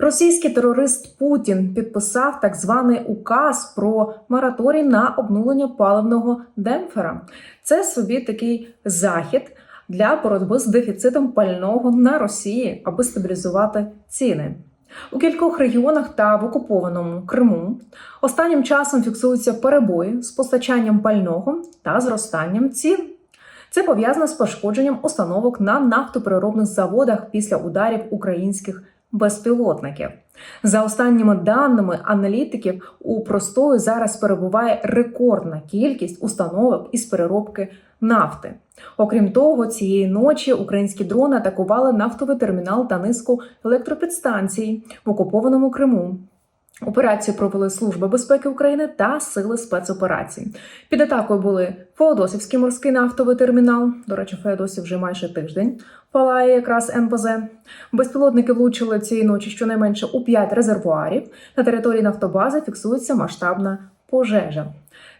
Російський терорист Путін підписав так званий указ про мораторій на обнулення паливного демпфера. Це собі такий захід для боротьби з дефіцитом пального на Росії, аби стабілізувати ціни. У кількох регіонах та в окупованому Криму останнім часом фіксуються перебої з постачанням пального та зростанням цін. Це пов'язано з пошкодженням установок на нафтопереробних заводах після ударів українських безпілотників. За останніми даними аналітиків, у простою зараз перебуває рекордна кількість установок із переробки нафти. Окрім того, цієї ночі українські дрони атакували нафтовий термінал та низку електропідстанцій в окупованому Криму. Операцію провели Служба безпеки України та сили спецоперацій. Під атакою були Феодосівський морський нафтовий термінал. До речі, Феодосів вже майже тиждень палає якраз НПЗ. Безпілотники влучили цієї ночі щонайменше у 5 резервуарів. На території нафтобази фіксується масштабна пожежа.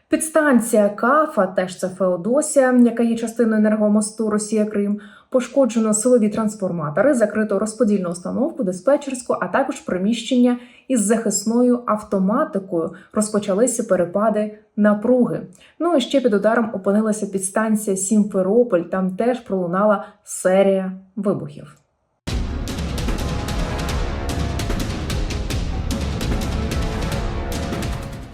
Підстанція Кафа, теж це Феодосія, яка є частиною енергомосту Росія Крим. Пошкоджено силові трансформатори, закрито розподільну установку, диспетчерську, а також приміщення із захисною автоматикою. Розпочалися перепади напруги. Ну і ще під ударом опинилася підстанція Сімферополь. Там теж пролунала серія вибухів.